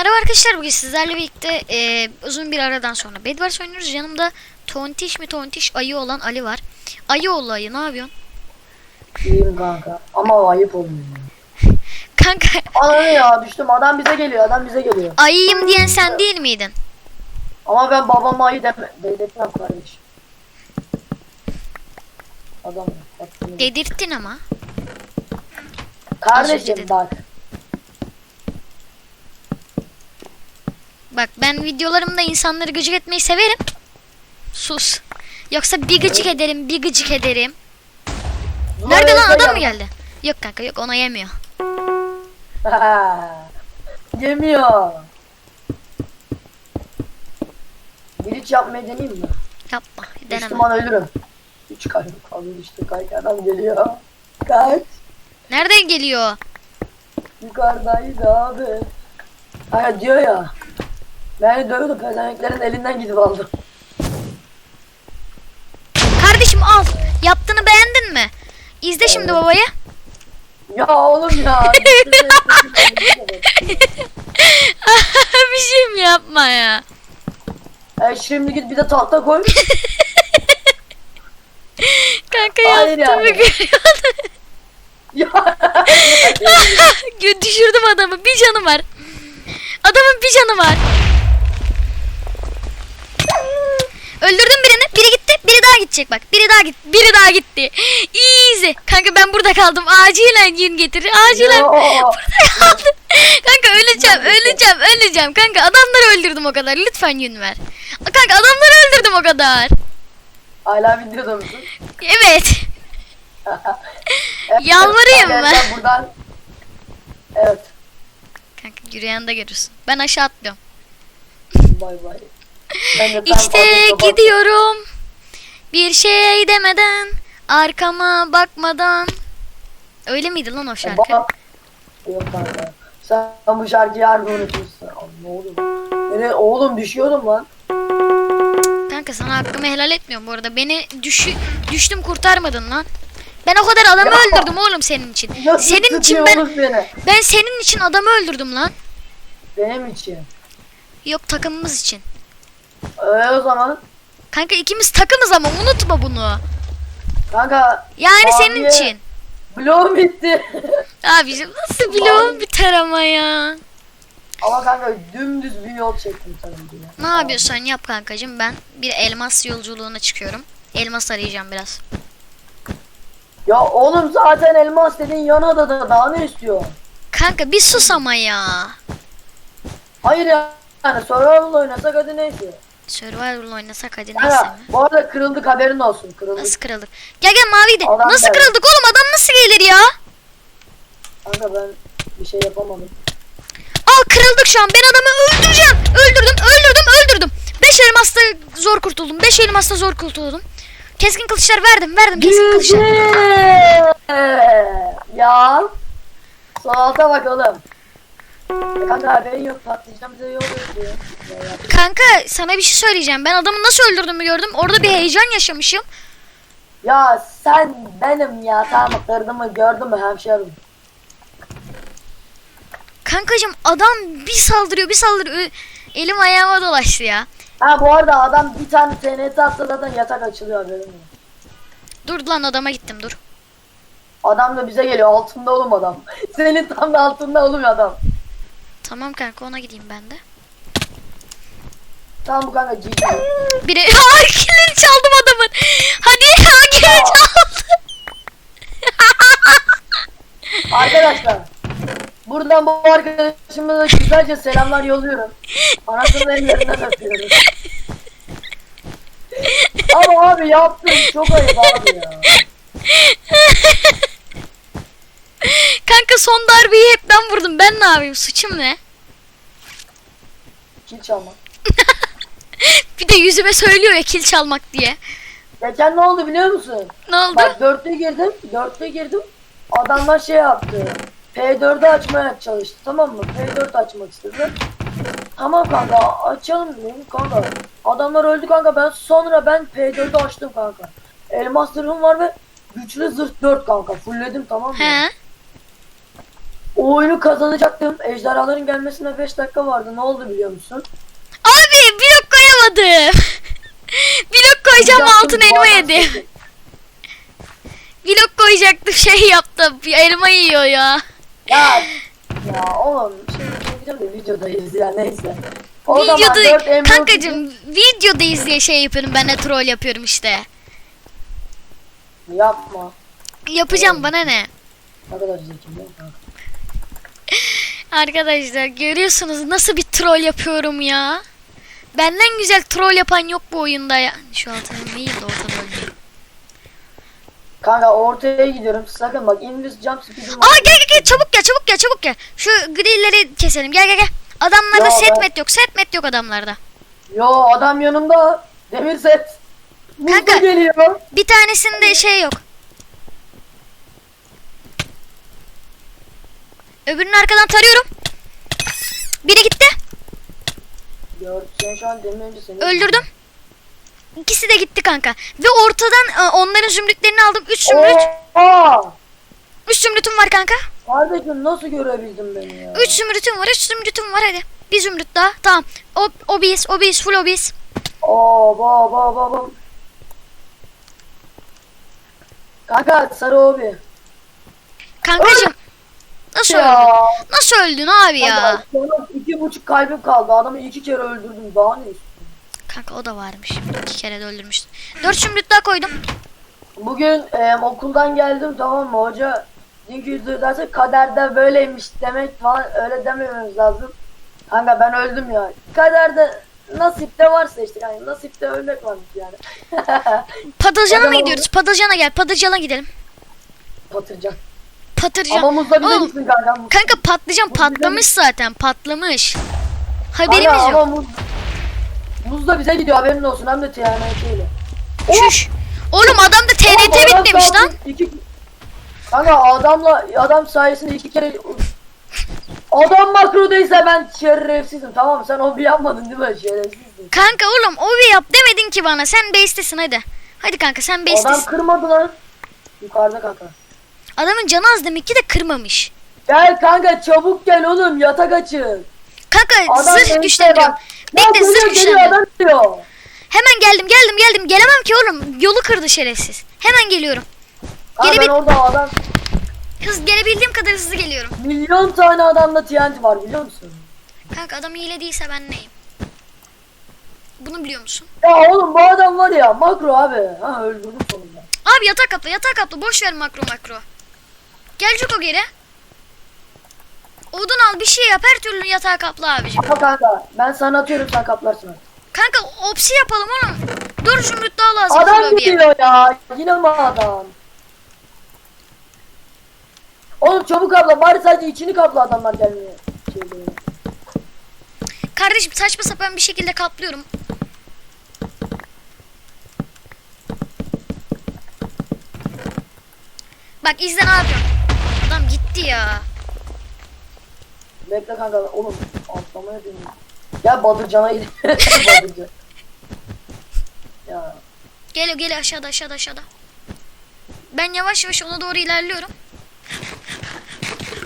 Merhaba arkadaşlar bugün sizlerle birlikte e, uzun bir aradan sonra Bedwars oynuyoruz. Yanımda tontiş mi tontiş ayı olan Ali var. Ayı oğlu ayı ne yapıyorsun? İyiyim kanka. Ama ayıp olmuyor. Kanka Ananı ya düştüm. Adam bize geliyor. Adam bize geliyor. ayıyım diyen sen değil miydin? Ama ben babama ayı deme. Dedirtmem kardeş. Adam. Dedirttin ama. Kardeşim bak. Bak ben videolarımda insanları gıcık etmeyi severim. Sus. Yoksa bir gıcık ederim bir gıcık ederim. Nerede lan adam mı geldi? Yok kanka yok ona yemiyor. Yemiyor. Bir hiç yapmayı deneyeyim mi? Yapma deneme. Düştüm an ölürüm. Üç kalbim kaldı düştü kanka adam geliyor. Kaç. Nereden geliyor? Yukarıdaydı abi. Hayır diyor ya. Beni dövdü pezevenklerin elinden gidip aldım. Kardeşim al. Yaptığını beğendin mi? İzle şimdi babayı. Ya oğlum ya. bir şey mi yapma ya? e şimdi git bir de tahta koy. Kanka Hayır yaptığımı yani. görüyorsun. ya. Düşürdüm adamı. Bir canı var. Adamın bir canı var. Öldürdüm birini. Biri gitti. Biri daha gidecek bak. Biri daha gitti. Biri daha gitti. Easy. Kanka ben burada kaldım. Acilen yün getir. Acilen. Yo. Burada kaldım. Kanka öleceğim. Öleceğim. Öleceğim. Kanka adamları öldürdüm o kadar. Lütfen yün ver. Kanka adamları öldürdüm o kadar. Hala videoda mısın? Evet. Evet, Yalvarayım mı? Buradan. Evet. Kanka yürüyen de görürsün. Ben aşağı atlıyorum. Bay bay. İşte gidiyorum. Bir şey demeden, arkama bakmadan. Öyle miydi lan o şarkı? Yok kanka. Sen bu şarkıyı harbi unutursun. Ne oldu? Nereye? Oğlum düşüyordum lan. Kanka sana hakkımı helal etmiyorum bu arada. Beni düşü düştüm kurtarmadın lan. Ben o kadar adamı Ya. öldürdüm oğlum senin için. Nasıl Senin için ben oğlum beni? ben senin için adamı öldürdüm lan. Benim için. Yok takımımız için. Ee, o zaman. Kanka ikimiz takımız ama unutma bunu. Kanka. Yani senin için. Bloğum bitti. Abicim nasıl biliyorum biter ama ya. Ama kanka dümdüz bir yol çektim ki. Ne yapıyorsan yap kankacığım. Ben bir elmas yolculuğuna çıkıyorum. Elmas arayacağım biraz. Ya oğlum zaten elmas dediğin yan adada daha ne istiyor? Kanka bir sus ama ya. Hayır ya. Yani survival oynasak hadi neyse. Survival oynasak hadi Kanka mi? bu arada kırıldık haberin olsun kırıldık. Nasıl kırıldık? Gel gel mavi de. Adam Nasıl geldi. kırıldık oğlum? Adam nasıl gelir ya? Kanka ben bir şey yapamadım. Al kırıldık şu an. Ben adamı öldüreceğim. Öldürdüm, öldürdüm, öldürdüm. 5 elmasla zor kurtuldum. 5 elmasla zor kurtuldum. Keskin kılıçlar verdim, verdim keskin kılıçlar. ya. Sol alta bak oğlum. Kanka haberin yok patlayacağım bize yol gösteriyor. Ya yap. Kanka sana bir şey söyleyeceğim. Ben adamı nasıl öldürdüğümü gördüm. Orada bir heyecan yaşamışım. Ya sen benim ya tamam kırdımı gördün mü hemşerim. Kankacım adam bir saldırıyor, bir saldırıyor. Elim ayağıma dolaştı ya. Ha bu arada adam bir tane TNT atsa zaten yatak açılıyor haberin yok. Dur lan adama gittim dur. Adam da bize geliyor altında oğlum adam. Senin tam da altında oğlum adam. Tamam kanka ona gideyim ben de. Tamam bu kanka GG. Biri Aa, kilini çaldım adamın. Hadi kilini çaldım. Arkadaşlar. Buradan bu arkadaşımıza güzelce selamlar yolluyorum. Anasının ellerinden öpüyorum. Ama abi yaptın çok ayıp abi ya. Kanka son darbeyi hep ben vurdum. Ben ne yapayım? Suçum ne? Kil çalma. Bir de yüzüme söylüyor ya kil çalmak diye. Geçen ne oldu biliyor musun? Ne oldu? Bak dörtlü girdim. Dörtlü girdim. Adamlar şey yaptı. P4'ü açmaya çalıştı tamam mı? P4 açmak istedi. Tamam kanka açalım dedim kanka. Adamlar öldü kanka ben sonra ben P4'ü açtım kanka. Elmas zırhım var ve güçlü zırh 4 kanka. Fullledim tamam mı? He? O oyunu kazanacaktım. Ejderhaların gelmesine 5 dakika vardı. Ne oldu biliyor musun? Abi blok koyamadım. blok koyacağım Yapacaktım, altın elma yedi. Blok koyacaktım şey yaptım. Bir elma yiyor ya. Ya ya oğlum şey diyeceğim de videodayız ya neyse. O Videoda kankacım videodayız diye şey yapıyorum ben de troll yapıyorum işte. Yapma. Yapacağım bana ne? Ne kadar zeki? Arkadaşlar görüyorsunuz nasıl bir troll yapıyorum ya. Benden güzel troll yapan yok bu oyunda ya. Şu altına değil de ortada. Kanka ortaya gidiyorum. Sakın bak invis jump speed'im var. Aa gel gel gel çabuk gel çabuk gel çabuk gel. Şu grilleri keselim gel gel gel. Adamlarda Ya set ben- met yok set met yok adamlarda. Yo adam yanımda. Demir set. Kanka. geliyor. Bir tanesinde şey yok. Öbürünü arkadan tarıyorum. Biri gitti. Gör, sen şu an demir önce seni. Öldürdüm. İkisi de gitti kanka. Ve ortadan e, onların zümrütlerini aldım. 3 zümrüt. Aa! 3 zümrütüm var kanka. Kardeşim nasıl görebildin beni ya? 3 zümrütüm var. 3 zümrütüm var hadi. Bir zümrüt daha. Tamam. O, obis, obis, full obis. Oo ba ba ba ba. Kanka sarı obi. Kankacım. Nasıl öldün? Ya. Nasıl öldün abi ya? Sonra iki buçuk kalbim kaldı. Adamı iki kere öldürdüm. Daha ne istiyorsun? Kanka o da varmış. İki kere de öldürmüştüm. 4 zümrüt daha koydum. Bugün e, okuldan geldim tamam mı hoca dünkü yüzü derse kaderde böyleymiş demek falan öyle demememiz lazım. Kanka ben öldüm ya. Kaderde nasipte varsa işte yani nasipte ölmek varmış yani. Patlıcana mı gidiyoruz? Patlıcana gel. Patlıcana gidelim. Patıracak. Patlıcan. Ama muzla gitsin kanka. Kanka bize patlamış zaten. Patlamış. Kanka, Haberimiz ama yok. muz, muz da bize gidiyor haberin olsun hem de TNT'yle. Çüş. Oğlum adam da TNT Oğlum, adam bitmemiş lan. Iki... Kanka adamla adam sayesinde iki kere Adam makrodaysa ben şerefsizim tamam mı? Sen o bir yapmadın değil mi? Şerefsizsin. Kanka oğlum o bir yap demedin ki bana. Sen base'tesin hadi. Hadi kanka sen Adam base'tesin. kırmadı lan. Yukarıda kanka. Adamın canı az demek ki de kırmamış. Gel kanka çabuk gel oğlum yatak açın. Kanka Adam zırh güçlendiriyorum. Bekle zırh güçlendiriyorum. adam. Hemen geldim geldim geldim. Gelemem ki oğlum. Yolu kırdı şerefsiz. Hemen geliyorum. Ha, Geri ben orada adam Hız gelebildiğim kadar hızlı geliyorum. milyon tane adamda TNT var biliyor musun? Kanka adam hile değilse ben neyim? Bunu biliyor musun? Ya oğlum bu adam var ya makro abi. Ha öldürdüm sonunda. Abi yatak kapla yatak kapla. Boş ver makro makro. Gelecek o geri. Odun al bir şey yap her türlü yatağa kapla abicim. Ama kanka ben sana atıyorum sen kaplarsın. Kanka opsi yapalım oğlum. Dur zümrüt daha lazım. Adam geliyor ya. Yine mi adam? Oğlum çabuk kapla bari sadece içini kapla adamlar gelmiyor. Şey. Kardeşim saçma sapan bir şekilde kaplıyorum. Bak izle ne yapıyorum. Adam gitti ya. Bekle kanka oğlum atlamaya dönüyor. Gel Badırcan'a gidelim. Badırcan. ya. Gel gel aşağıda aşağıda aşağıda. Ben yavaş yavaş ona doğru ilerliyorum.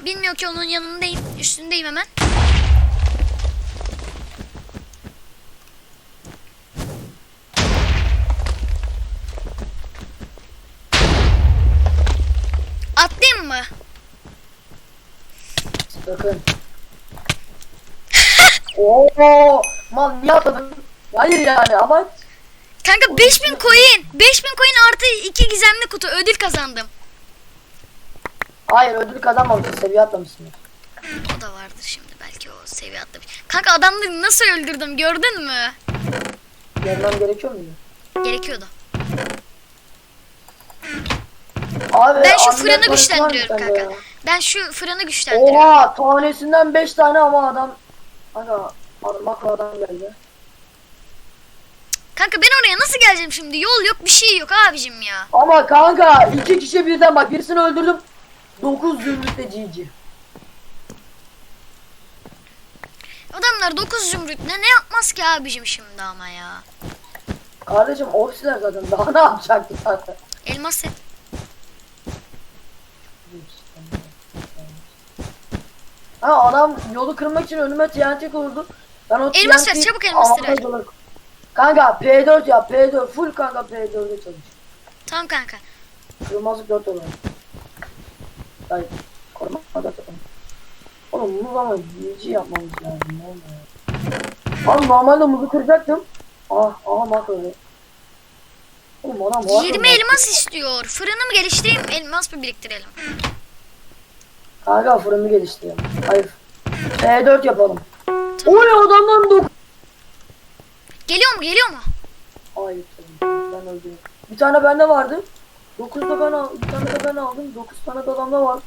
Bilmiyor ki onun yanındayım. Üstündeyim hemen. Atlayayım mı? Sakın. Oo, man niye atladın? Hayır yani ama Kanka 5000 coin. 5000 coin artı 2 gizemli kutu ödül kazandım. hayır ödül kazanmamışsın seviye atlamışsın. O da vardır şimdi belki o seviye atlamış. Kanka adamları nasıl öldürdüm gördün mü? Görmem gerekiyor muydu? Gerekiyordu. Abi Ben şu fırını güçlendiriyorum kanka. ya? Ben şu fırını güçlendiriyorum. Oha tanesinden 5 tane ama adam. Kanka adam makro adam geldi. Kanka ben oraya nasıl geleceğim şimdi? Yol yok bir şey yok abicim ya. Ama kanka iki kişi birden bak birisini öldürdüm. 9 zümrütle GG. Adamlar 9 zümrütle ne yapmaz ki abicim şimdi ama ya. Kardeşim ofisler zaten daha ne yapacaktı zaten. Elmas set. Ha adam yolu kırmak için önüme TNT kurdu. Ben o Elmas ver, çabuk elmas ver. Kanka P4 ya P4 full kanka P4'e çalış. Tamam kanka. Kırmızı 4 olarak. Hayır. Koruma da tamam. Oğlum bu zaman GG yapmamız lazım. Abi normalde muzu kıracaktım. Ah aha makro. Oğlum adam bu 20 elmas istiyor. Fırını mı geliştireyim, elmas mı biriktirelim? Kanka fırını geliştirelim. Hayır. P4 yapalım. Oy adamdan dok. Geliyor mu, geliyor mu? Hayır. Ben öldüm. Bir tane bende vardı. 9 da ben aldım. Bir tane de ben aldım. 9 tane de adamda var.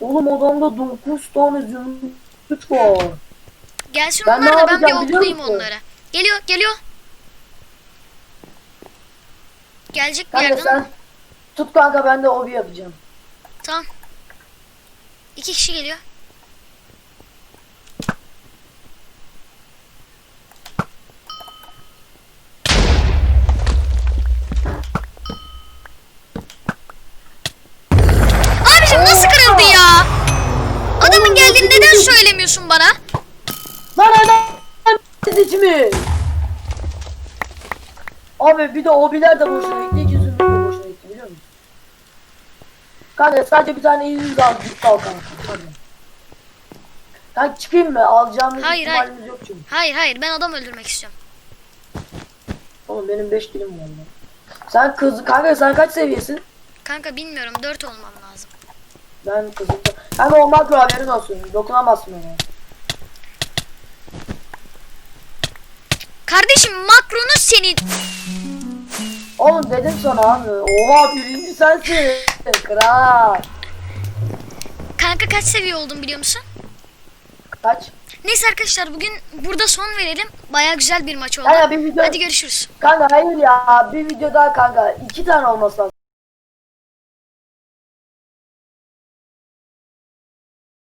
Oğlum adamda 9 tane zümrüt var. Gelsin Ben onlar da ben bir oklayayım onlara. Geliyor, geliyor. Gelecek bir Kanka yerden ama. sen tut kanka ben de obi yapacağım. Tamam. İki kişi geliyor. Abicim nasıl kırıldı ya? Adamın geldiğini neden söylemiyorsun bana? Lan adam mi? Abi bir de obiler de boşuna Kanka sadece bir tane yüz al git al kanka. Hadi. Kanka çıkayım mı? Alacağımız Hayır, ihtimalimiz yok çünkü. Hayır hayır ben adam öldürmek istiyorum. Oğlum benim 5 kilim var lan. Sen kız kanka sen kaç seviyesin? Kanka bilmiyorum 4 olmam lazım. Ben kızım. Kanka o makro haberin olsun. Dokunamazsın ona. Kardeşim makronu senin. Oğlum dedim sana abi. Oha birinci sensin. Kral. Kanka kaç seviye oldum biliyor musun? Kaç? Neyse arkadaşlar bugün burada son verelim. Baya güzel bir maç oldu. Kanka bir video. Hadi görüşürüz. Kanka hayır ya. Bir video daha kanka. iki tane olması lazım.